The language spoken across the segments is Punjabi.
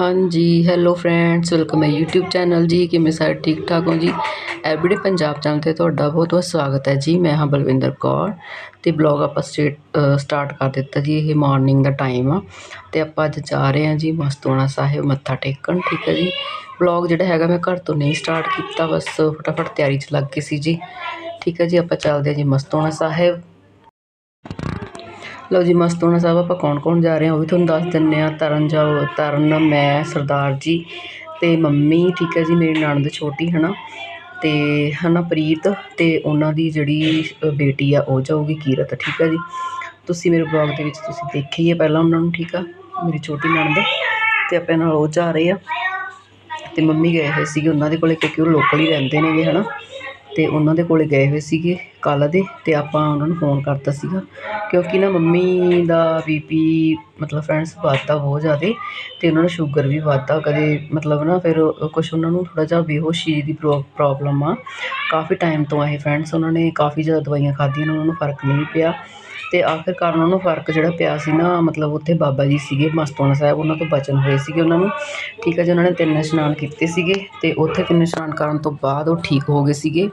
ਹਾਂਜੀ ਹੈਲੋ ਫਰੈਂਡਸ ਵੈਲਕਮ ਹੈ YouTube ਚੈਨਲ ਜੀ। ਕਿਵੇਂ ਸਾਰੇ ਠੀਕ ਠਾਕ ਹੋ ਜੀ? ਐਵਰੀਡੇ ਪੰਜਾਬ ਚੈਨਲ ਤੇ ਤੁਹਾਡਾ ਬਹੁਤ ਬਹੁਤ ਸਵਾਗਤ ਹੈ ਜੀ। ਮੈਂ ਹਾਂ ਬਲਵਿੰਦਰ ਕੌਰ ਤੇ ਬਲੌਗ ਆਪਾਂ ਸਟੇਟ ਸਟਾਰਟ ਕਰ ਦਿੱਤਾ ਜੀ। ਇਹ ਮਾਰਨਿੰਗ ਦਾ ਟਾਈਮ ਆ ਤੇ ਆਪਾਂ ਅੱਜ ਜਾ ਰਹੇ ਹਾਂ ਜੀ ਮਸਤੋਣਾ ਸਾਹਿਬ ਮੱਥਾ ਟੇਕਣ, ਠੀਕ ਹੈ ਜੀ। ਬਲੌਗ ਜਿਹੜਾ ਹੈਗਾ ਮੈਂ ਘਰ ਤੋਂ ਨਹੀਂ ਸਟਾਰਟ ਕੀਤਾ, ਬਸ ਫਟਾਫਟ ਤਿਆਰੀ 'ਚ ਲੱਗ ਗਈ ਸੀ ਜੀ। ਠੀਕ ਹੈ ਜੀ, ਆਪਾਂ ਚੱਲਦੇ ਹਾਂ ਜੀ ਮਸਤੋਣਾ ਸਾਹਿਬ। ਲਓ ਜੀ, ਮਸਤ ਹੋਣਾ ਸਾਹਿਬ ਆਪਾਂ ਕੌਣ ਕੌਣ ਜਾ ਰਹੇ ਹਾਂ, ਉਹ ਵੀ ਤੁਹਾਨੂੰ ਦੱਸ ਦਿੰਨੇ ਆ ਤਰਨ ਜਾਓ, ਤਰਨ, ਮੈਂ, ਸਰਦਾਰ ਜੀ ਤੇ ਮੰਮੀ, ਠੀਕ ਹੈ ਜੀ, ਮੇਰੀ ਨਣਦ ਛੋਟੀ ਹੈ ਹਨਾ? ਤੇ ਹਨਾ, ਪ੍ਰੀਤ ਤੇ ਉਹਨਾਂ ਦੀ ਜਿਹੜੀ ਬੇਟੀ ਆ, ਉਹ ਜਾਊਗੀ ਕੀਰਤ, ਠੀਕ ਹੈ ਜੀ? ਤੁਸੀਂ ਮੇਰੇ ਬਲੌਗ ਦੇ ਵਿੱਚ ਤੁਸੀਂ ਦੇਖੀ ਹੀ ਹੈ ਪਹਿਲਾਂ ਉਹਨਾਂ ਨੂੰ, ਠੀਕ ਆ? ਮੇਰੀ ਛੋਟੀ ਨਣਦ ਤੇ ਆਪਣੇ ਨਾਲ ਉਹ ਜਾ ਰਹੇ ਆ। ਤੇ ਮੰਮੀ ਗਏ ਹੋਏ ਸੀਗੇ ਉਹਨਾਂ ਦੇ ਕੋਲੇ, ਕਿਉਂਕਿ ਉਹ ਲੋਕਲ ਹੀ ਰਹਿੰਦੇ ਨੇਗੇ, ਹਨਾ? ਅਤੇ ਉਹਨਾਂ ਦੇ ਕੋਲ ਗਏ ਹੋਏ ਸੀਗੇ ਕੱਲ੍ਹ ਦੇ ਅਤੇ ਆਪਾਂ ਉਹਨਾਂ ਨੂੰ ਫੋਨ ਕਰਤਾ ਸੀਗਾ। ਕਿਉਂਕਿ ਨਾ ਮੰਮੀ ਦਾ ਬੀ ਪੀ ਮਤਲਬ ਫਰੈਂਡਸ ਵੱਧਦਾ ਬਹੁਤ ਜ਼ਿਆਦਾ ਅਤੇ ਉਹਨਾਂ ਨੂੰ ਸ਼ੂਗਰ ਵੀ ਵੱਧਦਾ। ਕਦੇ ਮਤਲਬ ਨਾ ਫਿਰ ਕੁਛ ਉਹਨਾਂ ਨੂੰ ਥੋੜ੍ਹਾ ਜਿਹਾ ਬੇਹੋਸ਼ੀ ਦੀ ਪ੍ਰੋ ਪ੍ਰੋਬਲਮ ਆ। ਕਾਫੀ ਟਾਈਮ ਤੋਂ ਇਹ ਫਰੈਂਡਸ ਉਹਨਾਂ ਨੇ, ਕਾਫੀ ਜ਼ਿਆਦਾ ਦਵਾਈਆਂ ਖਾਧੀਆਂ ਉਹਨਾਂ ਨੂੰ ਫ਼ਰਕ ਨਹੀਂ ਪਿਆ। ਅਤੇ ਆਖਿਰਕਾਰ ਉਹਨਾਂ ਨੂੰ ਫ਼ਰਕ ਜਿਹੜਾ ਪਿਆ ਸੀ ਨਾ, ਮਤਲਬ ਉੱਥੇ ਬਾਬਾ ਜੀ ਸੀਗੇ ਮਸਤੂਆਣਾ ਸਾਹਿਬ, ਉਹਨਾਂ ਤੋਂ ਬਚਨ ਹੋਏ ਸੀਗੇ ਉਹਨਾਂ ਨੂੰ। ਠੀਕ ਹੈ ਜੀ, ਉਹਨਾਂ ਨੇ ਤਿੰਨ ਇਸ਼ਨਾਨ ਕੀਤੇ ਸੀਗੇ ਅਤੇ ਉੱਥੇ ਤਿੰਨ ਇਸ਼ਨਾਨ ਕਰਨ ਤੋਂ ਬਾਅਦ ਉਹ ਠੀਕ ਹੋ ਗਏ ਸੀਗੇ।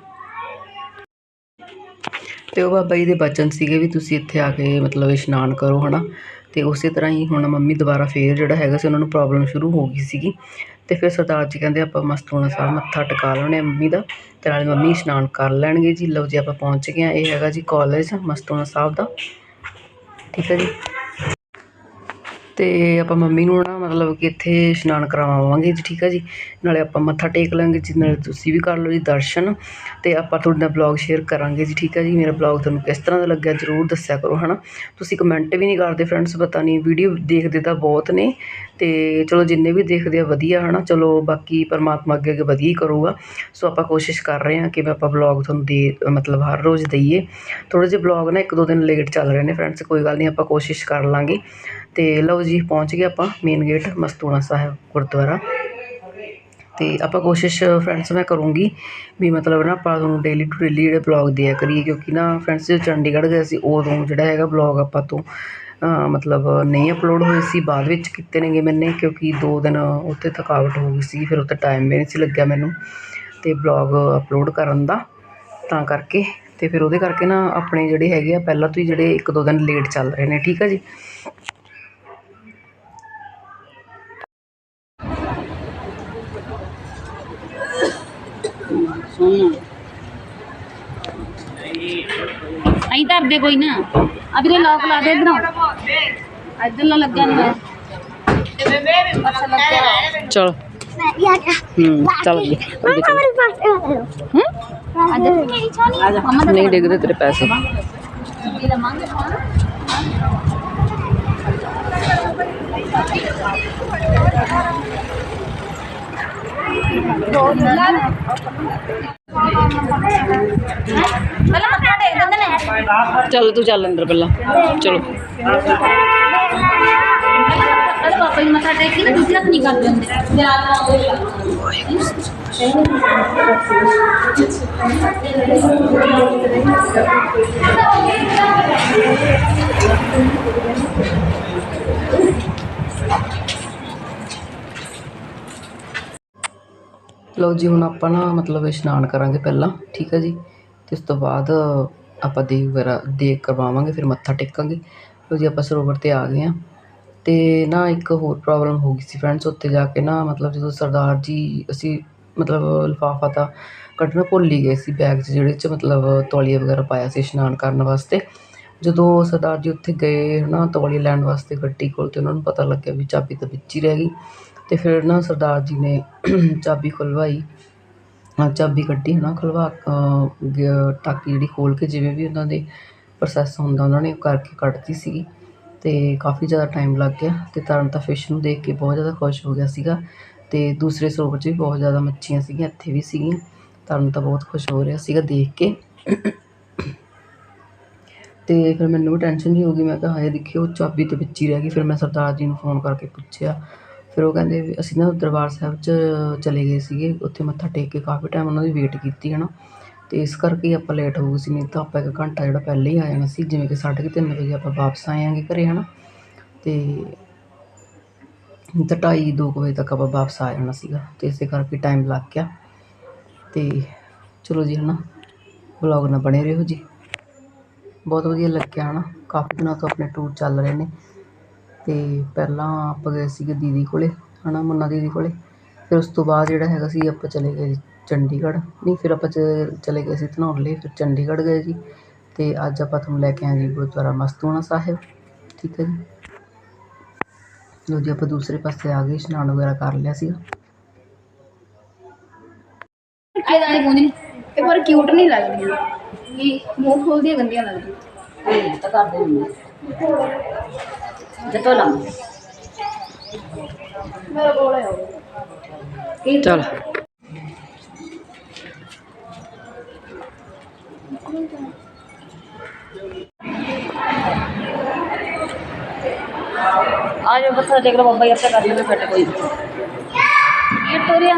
ਤੇ ਉਹ ਬਾਬਾ ਜੀ ਦੇ ਬਚਨ ਸੀਗੇ ਵੀ ਤੁਸੀਂ ਇੱਥੇ ਆ ਕੇ ਮਤਲਬ ਇਸ਼ਨਾਨ ਕਰੋ ਹੈ ਨਾ ਅਤੇ ਉਸੇ ਤਰ੍ਹਾਂ ਹੀ ਹੁਣ ਮੰਮੀ ਦੁਬਾਰਾ ਫਿਰ ਜਿਹੜਾ ਹੈਗਾ ਸੀ, ਉਹਨਾਂ ਨੂੰ ਪ੍ਰੋਬਲਮ ਸ਼ੁਰੂ ਹੋ ਗਈ ਸੀਗੀ। ਅਤੇ ਫਿਰ ਸਰਦਾਰ ਜੀ ਕਹਿੰਦੇ ਆਪਾਂ ਮਸਤੂਆਣਾ ਸਾਹਿਬ ਮੱਥਾ ਟਿਕਾ ਲੈਣੇ ਆ ਮੰਮੀ ਦਾ ਅਤੇ ਨਾਲੇ ਮੰਮੀ ਇਸ਼ਨਾਨ ਕਰ ਲੈਣਗੇ ਜੀ। ਲਓ ਜੀ ਆਪਾਂ ਪਹੁੰਚ ਗਏ ਹਾਂ ਇਹ ਹੈਗਾ ਜੀ ਕੋਲਜ ਮਸਤੂਆਣਾ ਸਾਹਿਬ ਦਾ। ਠੀਕ ਹੈ ਜੀ? ਅਤੇ ਆਪਾਂ ਮੰਮੀ ਨੂੰ ਨਾ ਮਤਲਬ ਕਿ ਇੱਥੇ ਇਸ਼ਨਾਨ ਕਰਵਾਵਾਂਗੇ ਜੀ, ਠੀਕ ਹੈ ਜੀ? ਨਾਲੇ ਆਪਾਂ ਮੱਥਾ ਟੇਕ ਲਾਂਗੇ ਜੀ, ਨਾਲੇ ਤੁਸੀਂ ਵੀ ਕਰ ਲਓ ਜੀ ਦਰਸ਼ਨ ਅਤੇ ਆਪਾਂ ਤੁਹਾਡੇ ਨਾਲ ਬਲੌਗ ਸ਼ੇਅਰ ਕਰਾਂਗੇ ਜੀ, ਠੀਕ ਹੈ ਜੀ? ਮੇਰਾ ਬਲੌਗ ਤੁਹਾਨੂੰ ਕਿਸ ਤਰ੍ਹਾਂ ਦਾ ਲੱਗਿਆ ਜ਼ਰੂਰ ਦੱਸਿਆ ਕਰੋ ਹੈ ਨਾ ਤੁਸੀਂ ਕਮੈਂਟ ਵੀ ਨਹੀਂ ਕਰਦੇ ਫਰੈਂਡਸ ਪਤਾ ਨਹੀਂ ਵੀਡੀਓ ਦੇਖਦੇ ਤਾਂ ਬਹੁਤ ਨੇ ਅਤੇ ਚਲੋ ਜਿੰਨੇ ਵੀ ਦੇਖਦੇ ਆ ਵਧੀਆ ਹੈ ਨਾ ਚਲੋ ਬਾਕੀ ਪਰਮਾਤਮਾ ਅੱਗੇ ਅੱਗੇ ਵਧੀਆ ਹੀ ਕਰੂਗਾ। ਸੋ ਆਪਾਂ ਕੋਸ਼ਿਸ਼ ਕਰ ਰਹੇ ਹਾਂ ਕਿ ਆਪਾਂ ਬਲੌਗ ਤੁਹਾਨੂੰ ਦੇ, ਮਤਲਬ ਹਰ ਰੋਜ਼ ਦਈਏ। ਥੋੜ੍ਹੇ ਜਿਹੇ ਬਲੌਗ ਨਾ ਇੱਕ ਦੋ ਦਿਨ ਲੇਟ ਚੱਲ ਰਹੇ ਨੇ ਫਰੈਂਡਸ ਕੋਈ ਗੱਲ ਨਹੀਂ, ਆਪਾਂ ਕੋਸ਼ਿਸ਼ ਕਰ ਲਾਂਗੇ। ਅਤੇ ਲਓ ਜੀ, ਪਹੁੰਚ ਗਏ ਆਪਾਂ ਮੇਨ ਗੇਟ ਮਸਤੂਣਾ ਸਾਹਿਬ ਗੁਰਦੁਆਰਾ। ਅਤੇ ਆਪਾਂ ਕੋਸ਼ਿਸ਼ ਫਰੈਂਡਸ ਮੈਂ ਕਰੂੰਗੀ ਵੀ ਮਤਲਬ ਨਾ ਆਪਾਂ ਤੁਹਾਨੂੰ ਡੇਲੀ ਟੂ ਡੇਲੀ ਜਿਹੜੇ ਬਲੌਗ ਦਿਆ ਕਰੀਏ, ਕਿਉਂਕਿ ਨਾ ਫਰੈਂਡਸ ਜਦੋਂ ਚੰਡੀਗੜ੍ਹ ਗਏ ਸੀ, ਉਦੋਂ ਜਿਹੜਾ ਹੈਗਾ ਬਲੌਗ ਆਪਾਂ ਤੋਂ ਮਤਲਬ ਨਹੀਂ ਅਪਲੋਡ ਹੋਏ ਸੀ, ਬਾਅਦ ਵਿੱਚ ਕੀਤੇ ਨੇਗੇ ਮੈਨੇ, ਕਿਉਂਕਿ ਦੋ ਦਿਨ ਉੱਥੇ ਥਕਾਵਟ ਹੋ ਗਈ ਸੀ, ਫਿਰ ਉੱਥੇ ਟਾਈਮ ਵੀ ਨਹੀਂ ਸੀ ਲੱਗਿਆ ਮੈਨੂੰ ਅਤੇ ਬਲੌਗ ਅਪਲੋਡ ਕਰਨ ਦਾ, ਤਾਂ ਕਰਕੇ। ਅਤੇ ਫਿਰ ਉਹਦੇ ਕਰਕੇ ਨਾ ਆਪਣੇ ਜਿਹੜੇ ਹੈਗੇ ਆ, ਪਹਿਲਾਂ ਤੋਂ ਹੀ ਜਿਹੜੇ ਇੱਕ ਦੋ ਦਿਨ ਲੇਟ ਚੱਲ ਰਹੇ ਨੇ, ਠੀਕ ਆ ਜੀ? ਅਹੀਂ ਧਰਦੇ ਕੋਈ ਨਾ। ਆ ਵੀਰੇ ਲੋਕ ਲਾ ਦੇ ਇਧਰੋਂ। ਇੱਧਰ ਲਾ ਲੱਗਾ ਨਹੀਂ ਅੱਛਾ ਲੱਗਿਆ ਚਲ ਹੂੰ ਚੱਲ ਜੀ ਅੱਗੇ ਚੱਲ ਹੂੰ ਅੱਜ ਮਮਾ ਦਾ ਨਹੀਂ ਡਿੱਗਦੇ ਤੇਰੇ ਪੈਸੇ। ਲਵਾਂਗੇ ਫੋਨ ਪਹਿਲਾਂ ਮੱਥਾ ਟੇਕ ਦਿੰਦੇ ਨੇ ਚੱਲ ਤੂੰ ਚੱਲ ਅੰਦਰ ਪਹਿਲਾਂ ਚਲੋ ਅਰੇ ਪਾਪਾ ਜੀ ਮੱਥਾ ਟੇਕ ਕੇ ਨਾ ਦੂਜੇ ਹੱਥ ਨਹੀਂ ਕਰਦੇ ਹੁੰਦੇ ਯਾਦ ਨਾ ਲਓ ਜੀ, ਹੁਣ ਆਪਾਂ ਨਾ ਮਤਲਬ ਇਸ਼ਨਾਨ ਕਰਾਂਗੇ ਪਹਿਲਾਂ, ਠੀਕ ਹੈ ਜੀ? ਤੇ ਉਸ ਤੋਂ ਬਾਅਦ ਆਪਾਂ ਦੇਗ ਵਗੈਰਾ ਦੇਗ ਕਰਵਾਵਾਂਗੇ, ਫਿਰ ਮੱਥਾ ਟੇਕਾਂਗੇ। ਲਓ ਜੀ, ਆਪਾਂ ਸਰੋਵਰ ਤੇ ਆ ਗਏ ਆ ਤੇ ਨਾ ਇੱਕ ਹੋਰ ਪ੍ਰੋਬਲਮ ਹੋ ਗਈ ਸੀ ਫਰੈਂਡਸ ਉੱਥੇ ਜਾ ਕੇ ਨਾ ਮਤਲਬ ਜਦੋਂ ਸਰਦਾਰ ਜੀ ਅਸੀਂ ਮਤਲਬ ਲਿਫਾਫਾ ਤਾਂ ਕੱਢਣਾ ਭੁੱਲ ਹੀ ਗਏ ਸੀ ਬੈਗ 'ਚ, ਜਿਹੜੇ 'ਚ ਮਤਲਬ ਤੌਲੀਆ ਵਗੈਰਾ ਪਾਇਆ ਸੀ ਇਸ਼ਨਾਨ ਕਰਨ ਵਾਸਤੇ। ਜਦੋਂ ਸਰਦਾਰ ਜੀ ਉੱਥੇ ਗਏ ਹਨਾ ਤੌਲੀਆ ਲੈਣ ਵਾਸਤੇ ਗੱਡੀ ਕੋਲ, ਤੇ ਉਹਨਾਂ ਨੂੰ ਪਤਾ ਲੱਗਿਆ ਵੀ ਚਾਬੀ ਤਾਂ ਵਿੱਚ ਹੀ ਰਹਿ ਗਈ। ਅਤੇ ਫਿਰ ਨਾ ਸਰਦਾਰ ਜੀ ਨੇ ਚਾਬੀ ਖੁਲਵਾਈ। ਚਾਬੀ ਕੱਢੀ ਹੈ ਨਾ ਖੁਲਵਾ ਟਾਕੀ ਜਿਹੜੀ ਖੋਲ੍ਹ ਕੇ ਜਿਵੇਂ ਵੀ ਉਹਨਾਂ ਦੇ ਪ੍ਰੋਸੈਸ ਹੁੰਦਾ, ਉਹਨਾਂ ਨੇ ਕਰਕੇ ਕੱਢਤੀ ਸੀਗੀ ਅਤੇ ਕਾਫੀ ਜ਼ਿਆਦਾ ਟਾਈਮ ਲੱਗ ਗਿਆ ਅਤੇ ਤਰਨ ਤਾਂ ਫਿਸ਼ ਨੂੰ ਦੇਖ ਕੇ ਬਹੁਤ ਜ਼ਿਆਦਾ ਖੁਸ਼ ਹੋ ਗਿਆ ਸੀਗਾ ਅਤੇ ਦੂਸਰੇ ਸਰੋਵਰ 'ਚ ਵੀ ਬਹੁਤ ਜ਼ਿਆਦਾ ਮੱਛੀਆਂ ਸੀਗੀਆਂ, ਇੱਥੇ ਵੀ ਸੀਗੀਆਂ। ਤਰਨ ਤਾਂ ਬਹੁਤ ਖੁਸ਼ ਹੋ ਰਿਹਾ ਸੀਗਾ ਦੇਖ ਕੇ। ਅਤੇ ਫਿਰ ਮੈਨੂੰ ਵੀ ਟੈਨਸ਼ਨ ਜੀ ਹੋ ਗਈ, ਮੈਂ ਕਿਹਾ ਹਾਏ, ਦੇਖਿਓ, ਚਾਬੀ ਤੇ ਵਿੱਚ ਹੀ ਰਹਿ ਗਈ। ਫਿਰ ਮੈਂ ਸਰਦਾਰ ਜੀ ਨੂੰ ਫੋਨ ਕਰਕੇ ਪੁੱਛਿਆ ਫਿਰ ਉਹ ਕਹਿੰਦੇ ਵੀ ਅਸੀਂ ਨਾ ਦਰਬਾਰ ਸਾਹਿਬ 'ਚ ਚਲੇ ਗਏ ਸੀਗੇ, ਉੱਥੇ ਮੱਥਾ ਟੇਕ ਕੇ ਕਾਫੀ ਟਾਈਮ ਉਹਨਾਂ ਦੀ ਵੇਟ ਕੀਤੀ ਹੈ ਨਾ ਅਤੇ ਇਸ ਕਰਕੇ ਆਪਾਂ ਲੇਟ ਹੋ ਗਏ ਸੀ, ਨਹੀਂ ਤਾਂ ਆਪਾਂ ਇੱਕ ਘੰਟਾ ਜਿਹੜਾ ਪਹਿਲਾਂ ਹੀ ਆ ਜਾਣਾ ਸੀ, ਜਿਵੇਂ ਕਿ ਸਾਢੇ ਕੁ ਤਿੰਨ ਵਜੇ ਆਪਾਂ ਵਾਪਸ ਆਏ ਆਂਗੇ ਘਰ ਹੈ ਨਾ ਅਤੇ ਤਾਂ ਢਾਈ ਦੋ ਕੁ ਵਜੇ ਤੱਕ ਆਪਾਂ ਵਾਪਸ ਆ ਜਾਣਾ ਸੀਗਾ ਅਤੇ ਇਸੇ ਕਰਕੇ ਟਾਈਮ ਲੱਗ ਗਿਆ। ਅਤੇ ਚਲੋ ਜੀ ਹੈ ਨਾ ਵਲੋਗ ਨਾਲ ਬਣੇ ਰਹੋ ਜੀ। ਬਹੁਤ ਵਧੀਆ ਲੱਗਿਆ ਹੈ ਨਾ ਕਾਫੀ ਦਿਨਾਂ ਤੋਂ ਆਪਣੇ ਟੂਰ ਚੱਲ ਰਹੇ ਨੇ। ਅਤੇ ਪਹਿਲਾਂ ਆਪਾਂ ਗਏ ਸੀਗੇ ਦੀਦੀ ਕੋਲੇ ਹੈ ਨਾ ਮੁੰਨਾ ਦੀਦੀ ਕੋਲੇ। ਫਿਰ ਉਸ ਤੋਂ ਬਾਅਦ ਜਿਹੜਾ ਹੈਗਾ ਸੀ ਆਪਾਂ ਚਲੇ ਗਏ ਚੰਡੀਗੜ੍ਹ। ਨਹੀਂ ਫਿਰ ਆਪਾਂ ਚ- ਚਲੇ ਗਏ ਸੀ ਧਨੌਲੇ ਫਿਰ ਚੰਡੀਗੜ੍ਹ ਗਏ ਜੀ। ਅਤੇ ਅੱਜ ਆਪਾਂ ਤੁਹਾਨੂੰ ਲੈ ਕੇ ਆਏ ਜੀ ਗੁਰਦੁਆਰਾ ਮਸਤੂਆਣਾ ਸਾਹਿਬ ਠੀਕ ਹੈ ਜੀ। ਲਓ ਜੀ ਆਪਾਂ ਦੂਸਰੇ ਪਾਸੇ ਆ ਗਏ ਇਸ਼ਨਾਨ ਵਗੈਰਾ ਕਰ ਲਿਆ ਸੀਗਾ। ਇਹ ਦਾਣੇ ਪੂੰਝਣੀ ਇਹ ਪਰ ਕਿਊਟ ਨਹੀਂ ਲੱਗਦੀ। ਇਹ ਮੂੰਹ ਖੋਲਦੀਆਂ ਗੰਦੀਆਂ ਲੱਗਦੀਆਂ। ਤਾਂ ਕਰਦੇ ਹੁੰਦੇ ਜਤੋ ਲੰਮ ਮੇਰਾ ਕੋਲ ਹੈ ਚਲ। ਆ ਜਾਓ ਬੱਚਾ ਦੇਖ ਲਓ ਬਾਬਾ ਜੀ ਆਪੇ ਕਰ ਲੈਣਾ ਫਿਰ ਕੋਈ। ਇਹ ਤੋਰੀਆਂ।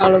ਆ ਲਓ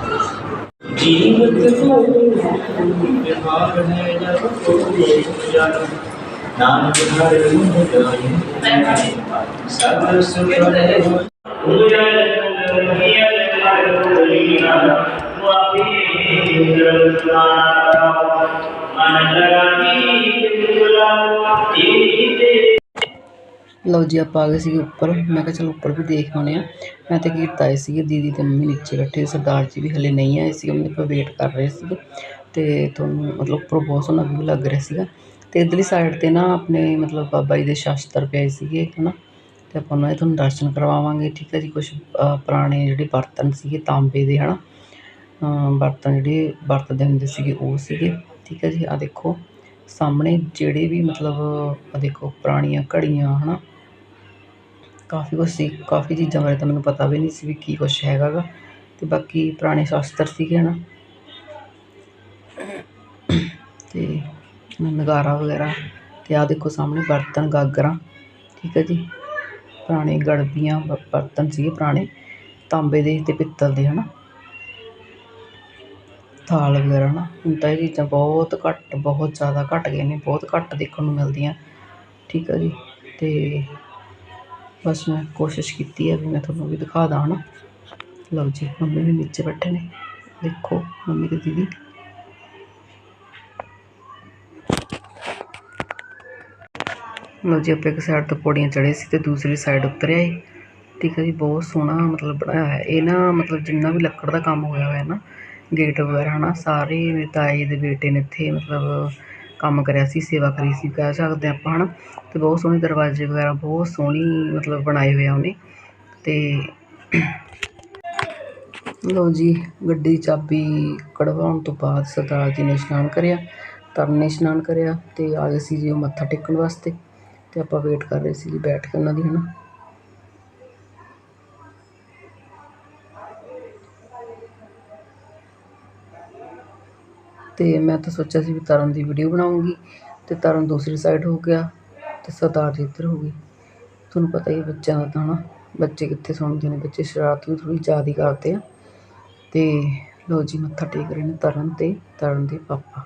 ਜੀਵਤ ਕੋ ਵਿਹਾਰ ਹੈ ਜਬ ਕੋਈ ਜਨ ਨਾਨਕ ਹਰ ਮੁਹ ਜਾਏ ਸਭ ਸੁਖ ਲਓ ਜੀ ਆਪਾਂ ਆ ਗਏ ਸੀਗੇ ਉੱਪਰ। ਮੈਂ ਕਿਹਾ ਚਲੋ ਉੱਪਰ ਵੀ ਦੇਖ ਆਉਂਦੇ ਆ ਮੈਂ ਤਾਂ ਕੀਰਤ ਆਏ ਸੀਗੇ ਦੀਦੀ ਤੇ ਮੰਮੀ ਨੀਚੇ ਬੈਠੇ ਸਰਦਾਰ ਜੀ ਵੀ ਹਲੇ ਨਹੀਂ ਆਏ ਸੀ ਉਹਨੇ ਆਪਾਂ ਵੇਟ ਕਰ ਰਹੇ ਸੀਗੇ। ਤੇ ਤੁਹਾਨੂੰ ਮਤਲਬ ਉੱਪਰੋਂ ਬਹੁਤ ਸੋਹਣਾ ਵਿਊ ਲੱਗ ਰਿਹਾ ਸੀਗਾ। ਤੇ ਇਧਰਲੀ ਸਾਈਡ ਤੇ ਨਾ ਆਪਣੇ ਮਤਲਬ ਬਾਬਾ ਜੀ ਦੇ ਸ਼ਾਸਤਰ ਪਏ ਸੀਗੇ ਹਨਾ ਤੇ ਆਪਾਂ ਉਹਨਾਂ ਦੇ ਤੁਹਾਨੂੰ ਦਰਸ਼ਨ ਕਰਵਾਵਾਂਗੇ ਠੀਕ ਹੈ ਜੀ? ਕੁਝ ਪੁਰਾਣੇ ਜਿਹੜੇ ਬਰਤਨ ਸੀਗੇ ਤਾਂਬੇ ਦੇ ਹਨਾ? ਅ, ਬਰਤਨ ਜਿਹੜੇ ਵਰਤਦੇ ਹੁੰਦੇ ਸੀਗੇ ਉਹ ਸੀਗੇ ਠੀਕ ਹੈ ਜੀ? ਆ ਦੇਖੋ ਸਾਹਮਣੇ ਜਿਹੜੇ ਵੀ ਮਤਲਬ ਆ ਦੇਖੋ ਪੁਰਾਣੀਆਂ ਘੜੀਆਂ ਹਨਾ? ਕਾਫੀ ਕੁਛ ਸੀ, ਕਾਫੀ ਚੀਜ਼ਾਂ ਬਾਰੇ ਤਾਂ ਮੈਨੂੰ ਪਤਾ ਵੀ ਨਹੀਂ ਸੀ ਵੀ ਕੀ ਕੁਛ ਹੈਗਾ ਗਾ ਅਤੇ ਬਾਕੀ ਪੁਰਾਣੇ ਸ਼ਾਸਤਰ ਸੀਗੇ ਹੈ ਨਾ ਅਤੇ ਨਗਾਰਾ ਵਗੈਰਾ ਅਤੇ ਆਹ ਦੇਖੋ ਸਾਹਮਣੇ ਬਰਤਨ, ਗਾਗਰਾਂ, ਠੀਕ ਹੈ ਜੀ। ਪੁਰਾਣੇ ਗੜਬੀਆਂ, ਬ- ਬਰਤਨ ਸੀਗੇ ਪੁਰਾਣੇ, ਤਾਂਬੇ ਦੇ ਅਤੇ ਪਿੱਤਲ ਦੇ ਹੈ ਨਾ ਥਾਲ ਵਗੈਰਾ ਨਾ ਹੁਣ ਤਾਂ ਇਹ ਚੀਜ਼ਾਂ ਬਹੁਤ ਘੱਟ, ਬਹੁਤ ਜ਼ਿਆਦਾ ਘੱਟ ਗਏ ਨੇ, ਬਹੁਤ ਘੱਟ ਦੇਖਣ ਨੂੰ ਮਿਲਦੀਆਂ। ਠੀਕ ਹੈ ਜੀ ਅਤੇ ਬਸ ਮੈਂ ਕੋਸ਼ਿਸ਼ ਕੀਤੀ ਹੈ ਵੀ ਮੈਂ ਤੁਹਾਨੂੰ ਵੀ ਦਿਖਾ ਦਾਂ, ਹਨਾ? ਲਓ ਜੀ, ਮੰਮੀ ਵੀ ਨੀਚੇ ਬੈਠੇ ਨੇ। ਦੇਖੋ, ਮੰਮੀ ਤੇ ਦੀਦੀ। ਲਓ ਜੀ, ਆਪਾਂ ਇੱਕ ਸਾਈਡ ਤੋਂ ਪੌੜੀਆਂ ਚੜ੍ਹੇ ਸੀ ਤੇ ਦੂਸਰੀ ਸਾਈਡ ਉਤਰਿਆ ਏ ਠੀਕ ਹੈ ਜੀ, ਬਹੁਤ ਸੋਹਣਾ ਮਤਲਬ ਬਣਾਇਆ ਹੋਇਆ। ਇਹ ਨਾ ਮਤਲਬ ਜਿੰਨਾ ਵੀ ਲੱਕੜ ਦਾ ਕੰਮ ਹੋਇਆ ਹੋਇਆ ਨਾ ਗੇਟ ਵਗੈਰਾ, ਹਨਾ? ਸਾਰੇ ਮੇਰੇ ਤਾਏ ਦੇ ਬੇਟੇ ਨੇ ਇੱਥੇ ਮਤਲਬ ਕੰਮ ਕਰਿਆ ਸੀ, ਸੇਵਾ ਕਰੀ ਸੀ, ਕਹਿ ਸਕਦੇ ਆਪਾਂ ਹਨਾ। ਤੇ ਬਹੁਤ ਸੋਹਣੇ ਦਰਵਾਜ਼ੇ ਵਗੈਰਾ, ਬਹੁਤ ਸੋਹਣੀ ਮਤਲਬ ਬਣਾਏ ਹੋਏ ਆ ਉਹਨੇ। ਤੇ ਲਓ ਜੀ, ਗੱਡੀ ਚਾਬੀ ਕਢਵਾਉਣ ਤੋਂ ਬਾਅਦ ਸਰਦਾਰ ਜੀ ਨੇ ਇਸ਼ਨਾਨ ਕਰਿਆ। ਤਰਨ ਨੇ ਇਸ਼ਨਾਨ ਕਰਿਆ ਤੇ ਆ ਗਏ ਸੀ ਜੀ ਉਹ ਮੱਥਾ ਟੇਕਣ ਵਾਸਤੇ। ਤੇ ਆਪਾਂ ਵੇਟ ਕਰ ਰਹੇ ਸੀ ਜੀ ਬੈਠ ਕੇ ਉਹਨਾਂ ਦੀ, ਹਨਾ। ਅਤੇ ਮੈਂ ਤਾਂ ਸੋਚਿਆ ਸੀ ਵੀ ਤਰਨ ਦੀ ਵੀਡੀਓ ਬਣਾਉਂਗੀ ਅਤੇ ਤਰਨ ਦੂਸਰੀ ਸਾਈਡ ਹੋ ਗਿਆ ਅਤੇ ਸਰਦਾਰ ਜੀ ਇੱਧਰ ਹੋ ਗਈ ਤੁਹਾਨੂੰ ਪਤਾ ਹੀ ਹੈ ਬੱਚਿਆਂ ਦਾ ਤਾਂ ਨਾ ਬੱਚੇ ਕਿੱਥੇ ਸੁਣਦੇ ਨੇ? ਬੱਚੇ ਸ਼ਰਾਰਤ ਵੀ ਥੋੜ੍ਹੀ ਜ਼ਿਆਦਾ ਹੀ ਕਰਦੇ ਆ। ਅਤੇ ਲਓ ਜੀ ਮੱਥਾ ਟੇਕ ਰਹੇ ਨੇ ਤਰਨ ਅਤੇ ਤਰਨ ਦੇ ਪਾਪਾ।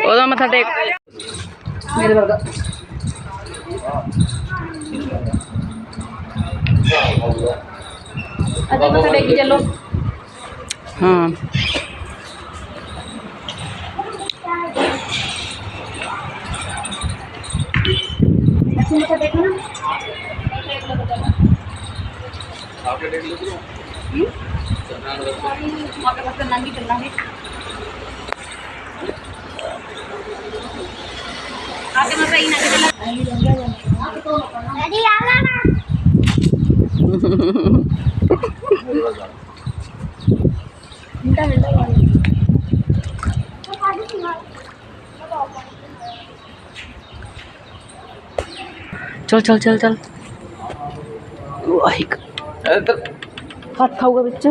ਉਹਦਾ ਮੱਥਾ ਟੇਕ। ਮੇਰੇ ਵਰਗਾ ਅਜੇ ਮੱਥਾ ਟੇਕੀ ਚੱਲੋ। ਹਾਂ। ਮੱਥਾ ਟੇਕੋ ਨਾ ਮਾਤਾ ਪਾਸੇ ਨੰਗੀ ਚੱਲਾਂਗੇ ਆਗੇ ਮੈਂ ਸਹੀ ਨਾ ਚੱਲਾਂ ਡੈਡੀ ਆ ਲਾ ਨਾ ਮਿੰਟਾ ਮਿੰਟਾ ਚਲ ਚਲ ਚਲ ਚਲ ਵਾਹਿਗੁਰੂ ਹੱਥ ਆਊਗਾ ਵਿੱਚ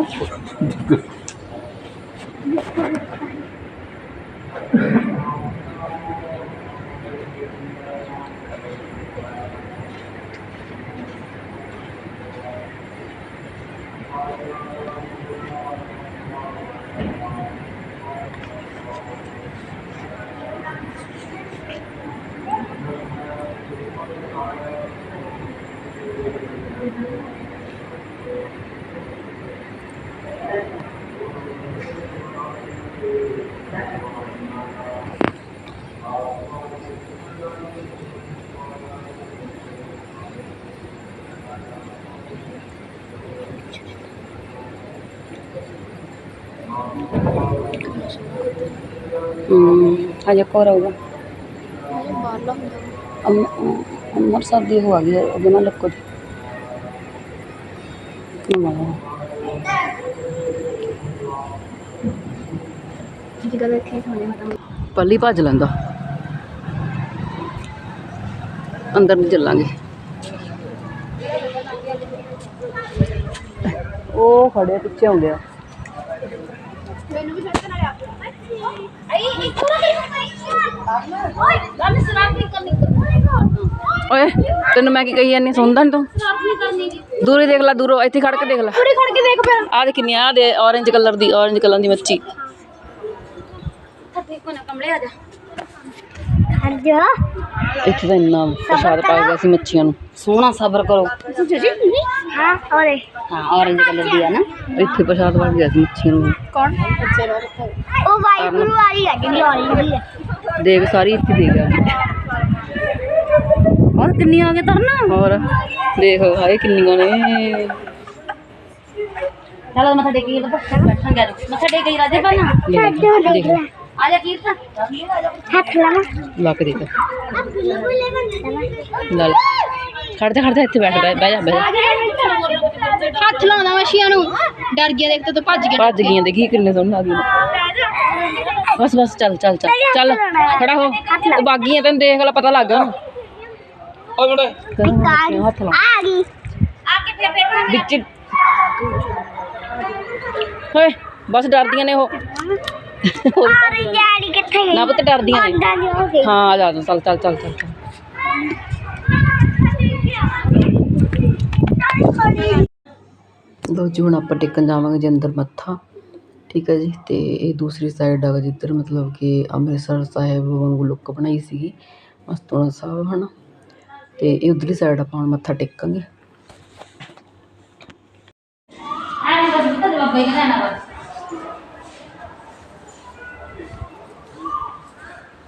ਹੂੰ ਹਜੇ ਕੋਰ ਆਊਗਾ ਅੰਮ- ਅੰਮ੍ਰਿਤਸਰ ਦੀ ਹੋ ਗਈ ਉਹਦੇ ਨਾਲ ਲੱਕੋ ਦੀ ਨਮਾ ਜੀ ਗੱਲ ਇੱਥੇ ਹੋਣੇ ਮਤਲਬ ਪੱਲੀ ਭੱਜ ਲੈਂਦਾ ਅੰਦਰ ਨਹੀਂ ਚੱਲਾਂਗੇ ਉਹ ਖੜੇ ਪਿੱਛੇ ਆਉਂਦੇ ਆ ਮੈਨੂੰ ਵੀ ਛੱਡ ਕੇ ਨਾ ਆਈ ਇੱਕੋ ਨਾ ਓਏ, ਤੈਨੂੰ ਮੈਂ ਕੀ ਕਹੀ ਜਾਂਦੀ, ਸੁਣਦਾ ਨੀ ਤੂੰ? ਸ਼ਰਾਬ ਦੂਰੇ ਦੇਖ ਲੈ, ਦੂਰੋਂ, ਇੱਥੇ ਖੜ ਕੇ ਦੇਖ ਲੈ। ਪੂਰੀ ਖੜ ਕੇ ਦੇਖ ਫਿਰ ਆਹ ਦੇ ਕਿੰਨੀ ਆ ਦੇ, orange ਕਲਰ ਦੀ orange ਕਲਰ ਦੀ ਮੱਛੀ ਥੱਕੇ ਨਾ, ਕਮਲੇ ਆ ਜਾ। ਖੜ ਜਾ। ਇੱਥੇ ਤਾਂ ਇੰਨਾ ਪ੍ਰਸ਼ਾਦ ਪਾਇਆ ਗਿਆ ਸੀ ਮੱਛੀਆਂ ਨੂੰ। ਸੋਹਣਾ ਸਬਰ ਕਰੋ। ਹਾਂ ਔਰੇ। ਹਾਂ orange ਕਲਰ ਦੀ ਆ ਨਾ। ਇੱਥੇ ਪ੍ਰਸ਼ਾਦ ਪਾ ਗਿਆ ਸੀ ਮੱਛੀਆਂ ਨੂੰ। ਔਰੇਂਜ ਹੈ ਦੇਖ ਸਾਰੀ ਇੱਥੇ ਦੇ ਗਿਆ ਹੋਰ ਕਿੰਨੀ ਹੋ ਗਏ ਤਰਨਾ ਹੋਰ ਦੇਖ ਹਾਏ ਕਿੰਨੀਆਂ ਨੇ। ਚਲੋ ਮੱਥਾ ਟੇਕੀ ਬੈਠਾਂਗੇ ਮੱਥਾ ਟੇਕੀ ਰਾਜੇ ਪਹਿਲਾਂ ਲੈ ਦੇਖ। ਦੇਖ ਲੈ ਆ ਜਾ ਕੀਰਤਨ ਹੱਥ ਲਾਣਾ ਲਾ। ਕੇ ਦੇਖ। ਆ ਬਿੱਲੂ ਬੁੱਲੇ ਬੰਦ ਲੈ। ਲੈ। ਖੜ ਜਾ ਖੜ ਜਾ ਇੱਥੇ ਬੈਠ ਬਹਿ ਬਹਿ ਜਾ ਬਹਿ ਜਾ। ਹੱਥ ਲਾਉਂਦਾ ਮੱਛੀਆਂ ਨੂੰ। ਡਰ ਗਿਆ ਦੇਖ ਤੇ ਭੱਜ ਗਿਆ। ਭੱਜ ਗਈਆਂ ਦੇਖੀ ਕਿੰਨੇ ਸੋਹਣੇ ਆ ਗਈਆਂ ਬਸ ਬਸ ਚੱਲ ਚੱਲ ਚੱਲ ਚੱਲ ਖੜਾ ਹੋ। ਉਹ ਬਾਗੀਆਂ ਤੈਨੂੰ ਦੇਖ ਲੈ ਪਤਾ ਲੱਗ ਗਿਆ ਓਏ ਮੁੰਡੇ। ਹੱਥ ਲਾ ਆ ਗਈ। ਆ ਕੇ ਫੇਰ ਫੇਰ ਵਿੱਚ। ਓਏ ਬਸ ਡਰਦੀਆਂ ਨੇ ਉਹ। ਅਰੇ ਡੈਡੀ ਕਿੱਥੇ ਗਈ? ਨਾ ਪੁੱਤ ਡਰਦੀਆਂ ਨੇ। ਅੰਡਾ ਨਹੀਂ ਹੋ ਗਈ ਹਾਂ ਆ ਜਾ ਚੱਲ ਚੱਲ ਚੱਲ ਚੱਲ ਚੱਲ। ਲਓ ਜੀ ਹੁਣ ਆਪਾਂ ਟੇਕਣ ਜਾਵਾਂਗੇ ਜੀ ਅੰਦਰ ਮੱਥਾ। ਠੀਕ ਹੈ ਜੀ ਤੇ ਇਹ ਦੂਸਰੀ ਸਾਈਡ ਆ ਜਿੱਧਰ ਮਤਲਬ ਕਿ ਅੰਮ੍ਰਿਤਸਰ ਸਾਹਿਬ ਵਾਂਗੂ ਲੁੱਕ ਬਣਾਈ ਸੀਗੀ ਮਸਤੂਣਾ ਸਾਹਿਬ ਹਨਾ। ਤੇ ਇਹ ਉਧਰਲੀ ਸਾਈਡ ਆਪਾਂ ਹੁਣ ਮੱਥਾ ਟੇਕਾਂਗੇ।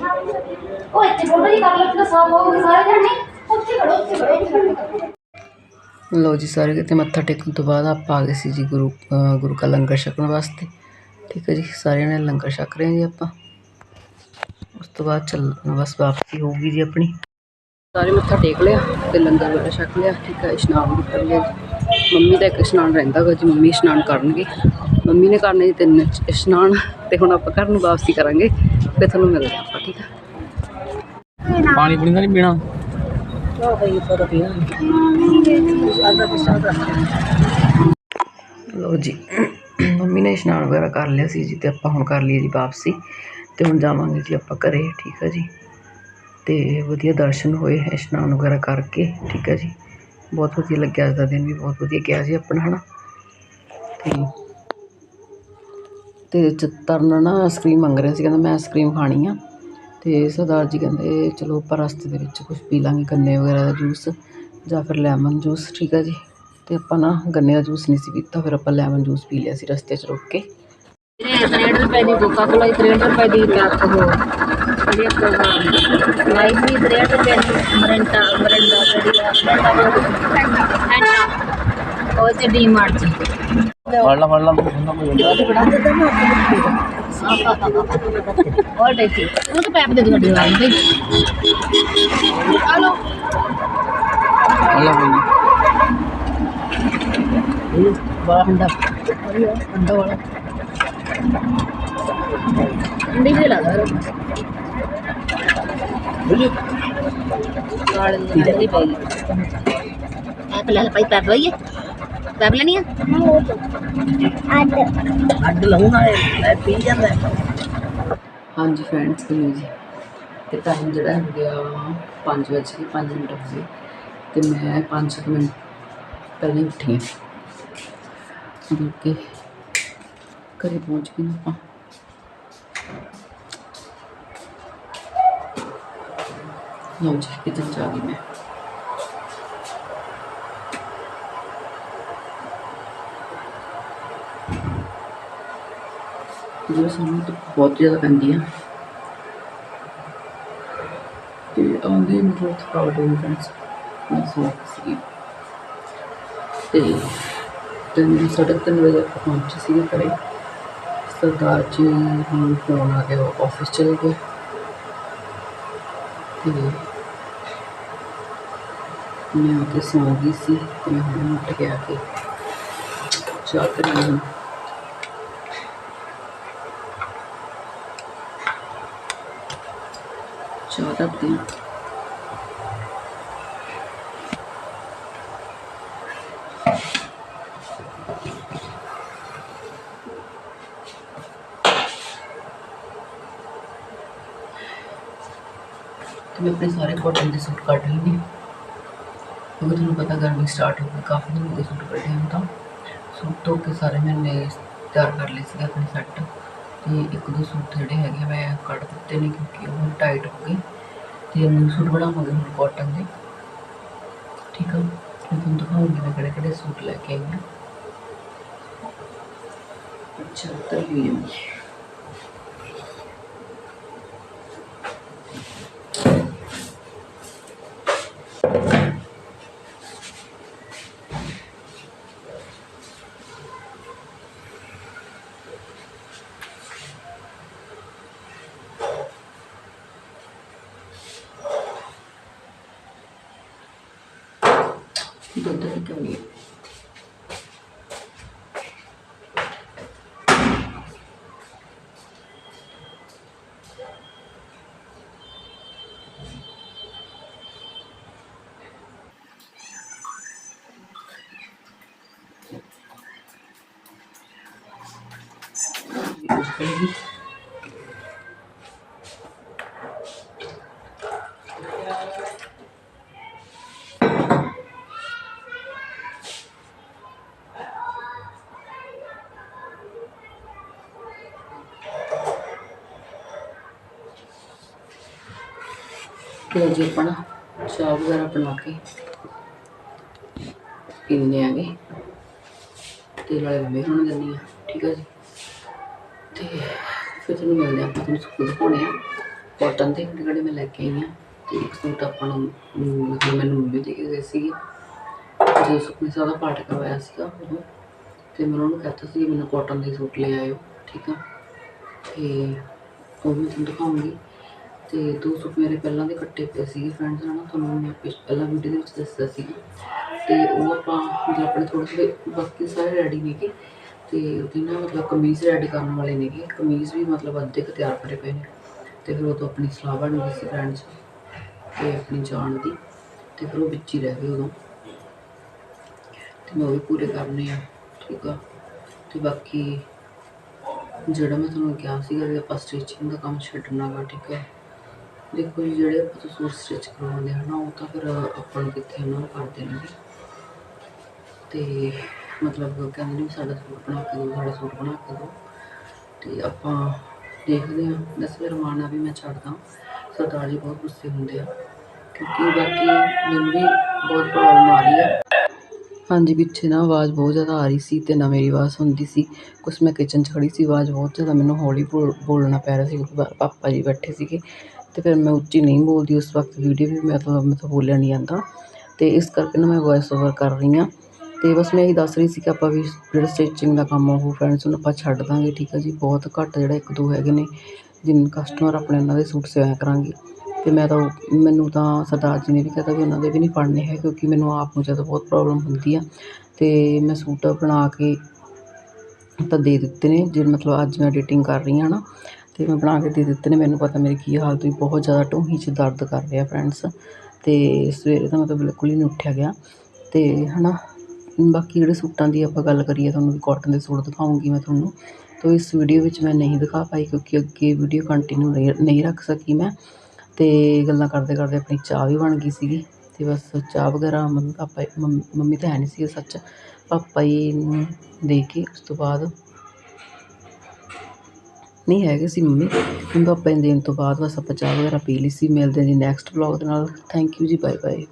ਉਹ ਇੱਥੇ ਫੋਟੋ ਜੀ ਕਰ ਲੈ ਤੇ ਸਾਫ਼ ਹੋ ਸਾਰੇ ਜਣੇ। ਉੱਥੇ ਖੜੋ ਉੱਥੇ ਖੜੋ ਇੱਥੇ ਖੜੋ। ਲਓ ਜੀ ਸਾਰੇ ਕਿਤੇ ਮੱਥਾ ਟੇਕਣ ਤੋਂ ਬਾਅਦ ਆਪਾਂ ਆ ਗਏ ਸੀ ਜੀ ਗੁਰੂ ਗੁਰੂ ਕਾ ਲੰਗਰ ਛਕਣ ਵਾਸਤੇ। ਠੀਕ ਹੈ ਜੀ, ਸਾਰਿਆਂ ਨੇ ਲੰਗਰ ਛਕ ਰਹੇ ਜੀ ਆਪਾਂ। ਉਸ ਤੋਂ ਬਾਅਦ ਚੱਲ, ਬਸ ਵਾਪਸੀ ਹੋਊਗੀ ਜੀ ਆਪਣੀ। ਸਾਰੇ ਮੱਥਾ ਟੇਕ ਲਿਆ ਤੇ ਲੰਗਰ ਵਗੈਰਾ ਛਕ ਲਿਆ। ਠੀਕ ਹੈ, ਇਸ਼ਨਾਨ ਵੀ ਕਰ ਲਿਆ ਮੰਮੀ ਦਾ ਇੱਕ ਇਸ਼ਨਾਨ ਰਹਿੰਦਾ ਗਾ ਜੀ, ਮੰਮੀ ਇਸ਼ਨਾਨ ਕਰਨਗੇ। ਮੰਮੀ ਨੇ ਕਰਨੇ ਜੀ ਤਿੰਨ ਇਸ਼ਨਾਨ ਤੇ ਹੁਣ ਆਪਾਂ ਘਰ ਨੂੰ ਵਾਪਸੀ ਕਰਾਂਗੇ। ਤੇ ਤੁਹਾਨੂੰ ਮਿਲਦੇ ਠੀਕ ਪਾਣੀ ਪੂਣੀ ਤਾਂ ਨਹੀਂ ਪੀਣਾ? ਲਓ ਜੀ ਮੰਮੀ ਨੇ ਇਸ਼ਨਾਨ ਵਗੈਰਾ ਕਰ ਲਿਆ ਸੀ ਜੀ ਤੇ ਆਪਾਂ ਹੁਣ ਕਰ ਲਈਏ ਜੀ ਵਾਪਸੀ ਤੇ ਹੁਣ ਜਾਵਾਂਗੇ ਜੀ ਆਪਾਂ ਘਰੇ ਠੀਕ ਹੈ ਜੀ। ਤੇ ਵਧੀਆ ਦਰਸ਼ਨ ਹੋਏ ਇਸ਼ਨਾਨ ਵਗੈਰਾ ਕਰਕੇ ਠੀਕ ਹੈ ਜੀ। ਬਹੁਤ ਵਧੀਆ ਲੱਗਿਆ ਅੱਜ ਦਾ ਦਿਨ ਵੀ ਬਹੁਤ ਵਧੀਆ ਗਿਆ ਜੀ ਆਪਣਾ ਹਨਾ। ਤੇ ਤੇ ਚਤਰਨ ਨਾ ਆਈਸਕ੍ਰੀਮ ਮੰਗ ਰਿਹਾ ਸੀ ਕਹਿੰਦਾ ਮੈਂ ਆਈਸਕ੍ਰੀਮ ਖਾਣੀ ਆ। ਅਤੇ ਸਰਦਾਰ ਜੀ ਕਹਿੰਦੇ, ਚਲੋ ਆਪਾਂ ਰਸਤੇ ਦੇ ਵਿੱਚ ਕੁਛ ਪੀ ਲਾਂਗੇ, ਗੰਨੇ ਵਗੈਰਾ ਦਾ ਜੂਸ ਜਾਂ ਫਿਰ ਲੈਮਨ ਜੂਸ, ਠੀਕ ਆ ਜੀ? ਅਤੇ ਆਪਾਂ ਨਾ ਗੰਨੇ ਦਾ ਜੂਸ ਨਹੀਂ ਸੀ ਪੀਤਾ, ਫਿਰ ਆਪਾਂ ਲੈਮਨ ਜੂਸ ਪੀ ਲਿਆ ਸੀ ਰਸਤੇ 'ਚ ਰੁਕ ਕੇ। 63 ਰੁਪਏ ਦੀ ਕੋਕਾ ਕੋਲਾ 63 ਰੁਪਏ ਦੀ ਕੱਪ ਹੋ ਜਿਹੜੀ ਵੀ 63 ਰੁਪਏ ਦੀ ਮਰੰਟਾ ਮਰੰਡਾ ਜਿਹੜੀ ਆ ਉਹ ਤੇ ਡੀ വെള്ളം വെള്ളം. നമുക്ക് പേപ്പർ തരുന്നുണ്ട് ഹലോ വെള്ളം ആപ്പിൾ പൈപ്പ് ആപ്പ് हाँ? जी फ्रेंड्स कि जी। तो टाइम जोड़ा हो गया पाँच बज पाँच मिनट हो गए। तो मैं पाँच छः मिनट पहले उठी बल्कि घर पहुँच गए आप जा गई मैं। ਜਿਹੜਾ ਸਾਨੂੰ ਤਾਂ ਬਹੁਤ ਜ਼ਿਆਦਾ ਪੈਂਦੀ ਆ ਤੇ ਆਉਂਦੇ ਮਤਲਬ ਥਕਾਵਟ ਹੋ ਗਈ ਫਰੈਂਡਸ ਮੈਂ ਸੋ ਸੀ ਤੇ ਤਿੰਨ ਸਾਢੇ ਤਿੰਨ ਵਜੇ ਆਪਾਂ ਪਹੁੰਚੇ ਸੀਗੇ ਘਰੇ ਸਰਦਾਰ ਜੀ ਨੂੰ ਫੋਨ ਆ ਗਿਆ ਉਹ ਆਫਿਸ ਚਲੇ ਗਏ ਤੇ ਮੈਂ ਆ ਕੇ ਸੌਂ ਗਈ ਸੀ ਤੇ ਮੈਂ ਹੁਣ ਉੱਠ ਕੇ ਆ ਕੇ ਚਾਹ ਪੀਣੀ ਹੁਣ ਚਾਹ ਦਾ ਪੀਣ ਤੇ ਮੈਂ ਆਪਣੇ ਸਾਰੇ ਕਾਟਨ ਦੇ ਸੂਟ ਕੱਢ ਲਏ ਨੇ ਕਿਉਂਕਿ ਤੁਹਾਨੂੰ ਪਤਾ ਗਰਮੀ ਸਟਾਰਟ ਹੋ ਗਈ ਕਾਫੀ ਦਿਨ ਹੋ ਗਏ ਸੂਟ ਕੱਢੇ ਹੁਣ ਤਾਂ ਸੂਟ ਧੋ ਕੇ ਸਾਰੇ ਮੈਨੇ ਤਿਆਰ ਕਰ ਲਏ ਸੀਗੇ ਆਪਣੇ ਸੈੱਟ ਤੇ ਇੱਕ ਦੋ ਸੂਟ ਜਿਹੜੇ ਹੈਗੇ ਆ ਮੈਂ ਕੱਢ ਦਿੱਤੇ ਨੇ ਤੇ ਨਿਊ ਸੂਟ ਬਣਾਵਾਂਗੇ ਹੁਣ ਕਾਟਨ ਦੇ ਠੀਕ ਆ ਮੈਂ ਤੁਹਾਨੂੰ ਦਿਖਾਉਂਗੀ ਮੈਂ ਕਿਹੜੇ ਕਿਹੜੇ ਸੂਟ ਲੈ ਕੇ ਆਈ ਹਾਂ ਅੱਛਾ ਤਾਂ ਵੀ do Dante Thank you. ਲਓ ਜੀ ਆਪਣਾ ਚਾਹ ਵਗੈਰਾ ਬਣਾ ਕੇ ਪੀਂਦੇ ਆਗੇ। ਤੇ ਨਾਲੇ ਮੰਮੀ ਹੁਣ ਦਿੰਦੀ ਆ, ਠੀਕ ਆ ਜੀ। ਤੇ ਫਿਰ ਤੁਹਾਨੂੰ ਮਿਲਦੇ ਆ ਆਪਾਂ, ਤੁਹਾਨੂੰ ਸਕੂਲ ਦਿਖਾਉਣੇ ਆ। ਕਾਟਨ ਦੇ ਜਿਹੜੇ ਮੈਂ ਲੈ ਕੇ ਆਈ ਆ, ਤੇ ਇੱਕ ਸੂਟ ਆਪਾਂ ਨੂੰ, ਮਤਲਬ ਮੈਨੂੰ ਮੰਮੀ ਦੇ ਕੇ ਗਏ ਸੀਗੇ। ਜਦੋਂ ਸੁਖਮੀ ਸਾਹਿਬ ਦਾ ਪਾਠ ਕਰਵਾਇਆ ਸੀਗਾ ਉਦੋਂ, ਤੇ ਮੈਂ ਉਹਨਾਂ ਨੂੰ ਕਹਤਾ ਸੀ ਮੈਨੂੰ ਕਾਟਨ ਦੇ ਸੂਟ ਲੈ ਆਇਓ, ਠੀਕ ਆ। ਤੇ ਉਹ ਵੀ ਤੁਹਾਨੂੰ ਦਿਖਾਉਂਗੀ। ਤੇ ਦੋ ਸੂਟ ਮੇਰੇ ਪਹਿਲਾਂ ਦੇ ਕੱਟੇ ਪਏ ਸੀਗੇ ਫਰੈਂਡਸ ਹਨਾ ਤੁਹਾਨੂੰ ਮੈਂ ਪਿਛ- ਪਹਿਲਾਂ ਵੀਡੀਓ ਦੇ ਵਿੱਚ ਦੱਸਿਆ ਸੀਗਾ ਤੇ ਉਹ ਆਪਾਂ ਮਤਲਬ ਆਪਣੇ ਥੋੜ੍ਹੇ ਥੋੜ੍ਹੇ ਬਾਕੀ ਸਾਰੇ ਰੈਡੀ ਨੇਗੇ। ਤੇ ਉਹਦੀ ਨਾ ਮਤਲਬ ਕਮੀਜ਼ ਰੈਡੀ ਕਰਨ ਵਾਲੇ ਨੇਗੇ। ਕਮੀਜ਼ ਵੀ ਮਤਲਬ ਅੱਧੇ ਕੁ ਤਿਆਰ ਕਰੇ ਪਏ ਨੇ। ਤੇ ਫਿਰ ਉਹ ਤੋਂ ਆਪਣੀ ਸਲਾਹ ਬਣ ਗਈ ਸੀ ਫਰੈਂਡਸ ਤੇ ਆਪਣੀ ਜਾਣ ਦੀ। ਤੇ ਫਿਰ ਉਹ ਵਿੱਚ ਹੀ ਰਹਿ ਗਏ ਉਦੋਂ। ਤੇ ਮੈਂ ਉਹ ਵੀ ਪੂਰੇ ਕਰਨੇ ਆ, ਠੀਕ ਆ। ਤੇ ਬਾਕੀ ਜਿਹੜਾ ਮੈਂ ਤੁਹਾਨੂੰ ਕਿਹਾ ਸੀਗਾ ਵੀ ਆਪਾਂ ਸਟਿਚਿੰਗ ਦਾ ਕੰਮ ਛੱਡਣਾ ਗਾ ਠੀਕ ਹੈ ਦੇਖੋ ਜੀ, ਜਿਹੜੇ ਆਪਾਂ ਤੋਂ ਸੂਟ ਸਟਿਚ ਕਰਵਾਉਂਦੇ ਹਨ ਉਹ ਤਾਂ ਫਿਰ ਆਪਾਂ ਨੂੰ ਕਿੱਥੇ ਉਹਨਾਂ ਨੂੰ ਕਰਦੇ ਨੇ ਤੇ ਮਤਲਬ ਕਹਿੰਦੇ ਨੇ ਸਾਡਾ ਸੂਟ ਬਣਾ ਕੇ ਦਿਓ, ਸਾਡਾ ਸੂਟ ਬਣਾ ਕੇ ਦਿਓ। ਤੇ ਆਪਾਂ ਦੇਖਦੇ ਹਾਂ। ਦਸ ਵਾਰ ਵੀ ਮੈਂ ਛੱਡਦਾ ਸਰਦਾਰ ਜੀ ਬਹੁਤ ਗੁੱਸੇ ਹੁੰਦੇ ਆ। ਕਿਉਂਕਿ ਬਾਕੀ ਮੈਨੂੰ ਵੀ ਬਹੁਤ ਪ੍ਰੋਬਲਮ ਆ ਰਹੀ ਹੈ ਹਾਂਜੀ, ਪਿੱਛੇ ਨਾ ਆਵਾਜ਼ ਬਹੁਤ ਜ਼ਿਆਦਾ ਆ ਰਹੀ ਸੀ ਤੇ ਨਾ ਮੇਰੀ ਆਵਾਜ਼ ਹੁੰਦੀ ਸੀ। ਕੁਛ ਮੈਂ ਕਿਚਨ 'ਚ ਖੜੀ ਸੀ, ਆਵਾਜ਼ ਬਹੁਤ ਜ਼ਿਆਦਾ ਮੈਨੂੰ ਹੌਲੀ ਬੋਲ- ਬੋਲਣਾ ਪੈ ਰਿਹਾ ਸੀ। ਕਿਉਂਕਿ ਪਾਪਾ ਜੀ ਬੈਠੇ ਸੀਗੇ। ਅਤੇ ਫਿਰ ਮੈਂ ਉੱਚੀ ਨਹੀਂ ਬੋਲਦੀ, ਉਸ ਵਕਤ ਵੀਡੀਓ ਵੀ ਮੈਂ ਤਾਂ, ਮੈਂ ਬੋਲਿਆ ਨਹੀਂ ਜਾਂਦਾ। ਅਤੇ ਇਸ ਕਰਕੇ ਨਾ ਮੈਂ ਵੋਇਸ ਓਵਰ ਕਰ ਰਹੀ ਹਾਂ। ਅਤੇ ਬਸ ਮੈਂ ਇਹੀ ਦੱਸ ਰਹੀ ਸੀ ਕਿ ਆਪਾਂ ਵੀ ਜਿਹੜਾ ਸਟਿਚਿੰਗ ਦਾ ਕੰਮ ਆ, ਉਹ ਫਰੈਂਡਸ ਨੂੰ ਆਪਾਂ ਛੱਡ ਦਾਂਗੇ, ਠੀਕ ਹੈ ਜੀ? ਬਹੁਤ ਘੱਟ ਜਿਹੜਾ ਇੱਕ ਦੋ ਹੈਗੇ ਨੇ, ਜਿਨ ਕਸਟਮਰ ਆਪਣੇ ਉਹਨਾਂ ਦੇ ਸੂਟ ਸਿਵਾਇਆ ਕਰਾਂਗੇ। ਅਤੇ ਮੈਂ ਤਾਂ ਉਹ- ਮੈਨੂੰ ਤਾਂ ਸਰਦਾਰ ਜੀ ਨੇ ਵੀ ਕਹਿਤਾ ਵੀ ਉਹਨਾਂ ਦੇ ਵੀ ਨਹੀਂ ਫੜਨੇ ਹੈ, ਕਿਉਂਕਿ ਮੈਨੂੰ ਆਪ ਨੂੰ ਜਦੋਂ ਬਹੁਤ ਪ੍ਰੋਬਲਮ ਹੁੰਦੀ ਆ। ਅਤੇ ਮੈਂ ਸੂਟ ਬਣਾ ਕੇ ਤਾਂ ਦੇ ਦਿੱਤੇ ਨੇ ਜਿਹੜੇ ਮਤਲਬ ਅੱਜ ਮੈਂ ਐਡੀਟਿੰਗ ਕਰ ਰਹੀ ਹਾਂ ਨਾ। ਅਤੇ ਮੈਂ ਬਣਾ ਕੇ ਦੇ ਦਿੱਤੇ ਨੇ। ਮੈਨੂੰ ਪਤਾ ਮੇਰੀ ਕੀ ਹਾਲਤ ਹੋਈ। ਬਹੁਤ ਜ਼ਿਆਦਾ ਢੂੰਹੀ 'ਚ ਦਰਦ ਕਰ ਰਿਹਾ ਫਰੈਂਡਸ ਅਤੇ ਸਵੇਰੇ ਤਾਂ ਮਤਲਬ ਬਿਲਕੁਲ ਹੀ ਨਹੀਂ ਉੱਠਿਆ ਗਿਆ। ਅਤੇ ਹੈ ਨਾ ਬਾਕੀ ਜਿਹੜੇ ਸੂਟਾਂ ਦੀ ਆਪਾਂ ਗੱਲ ਕਰੀਏ, ਤੁਹਾਨੂੰ ਵੀ ਕੋਟਨ ਦੇ ਸੂਟ ਦਿਖਾਉਂਗੀ ਮੈਂ ਤੁਹਾਨੂੰ। ਤੋ ਇਸ ਵੀਡੀਓ ਵਿੱਚ ਮੈਂ ਨਹੀਂ ਦਿਖਾ ਪਾਈ ਕਿਉਂਕਿ ਅੱਗੇ ਵੀਡੀਓ ਕੰਟੀਨਿਊ ਨਹੀਂ ਨਹੀਂ ਰੱਖ ਸਕੀ ਮੈਂ। ਅਤੇ ਗੱਲਾਂ ਕਰਦੇ ਕਰਦੇ ਆਪਣੀ ਚਾਹ ਵੀ ਬਣ ਗਈ ਸੀਗੀ। ਅਤੇ ਬਸ ਚਾਹ ਵਗੈਰਾ ਮੰਮੀ, ਪਾਪਾ, ਮੰਮ- ਮੰਮੀ ਤਾਂ ਹੈ ਨਹੀਂ ਸੀ ਸੱਚ। ਪਾਪਾ ਜੀ ਨੂੰ ਦੇ ਕੇ ਉਸ ਤੋਂ ਬਾਅਦ ਨਹੀਂ ਹੈਗੇ ਸੀ ਮੰਮੀ। ਮੰਮੀ ਪਾਪਾ ਨੂੰ ਦੇਣ ਤੋਂ ਬਾਅਦ ਬਸ ਆਪਾਂ ਚਾਹ ਵਗੈਰਾ ਪੀ ਲਈ ਸੀ। ਮਿਲਦੇ ਹਾਂ ਜੀ ਨੈਕਸਟ ਵਲੌਗ ਦੇ ਨਾਲ। ਥੈਂਕ ਯੂ ਜੀ ਬਾਏ ਬਾਏ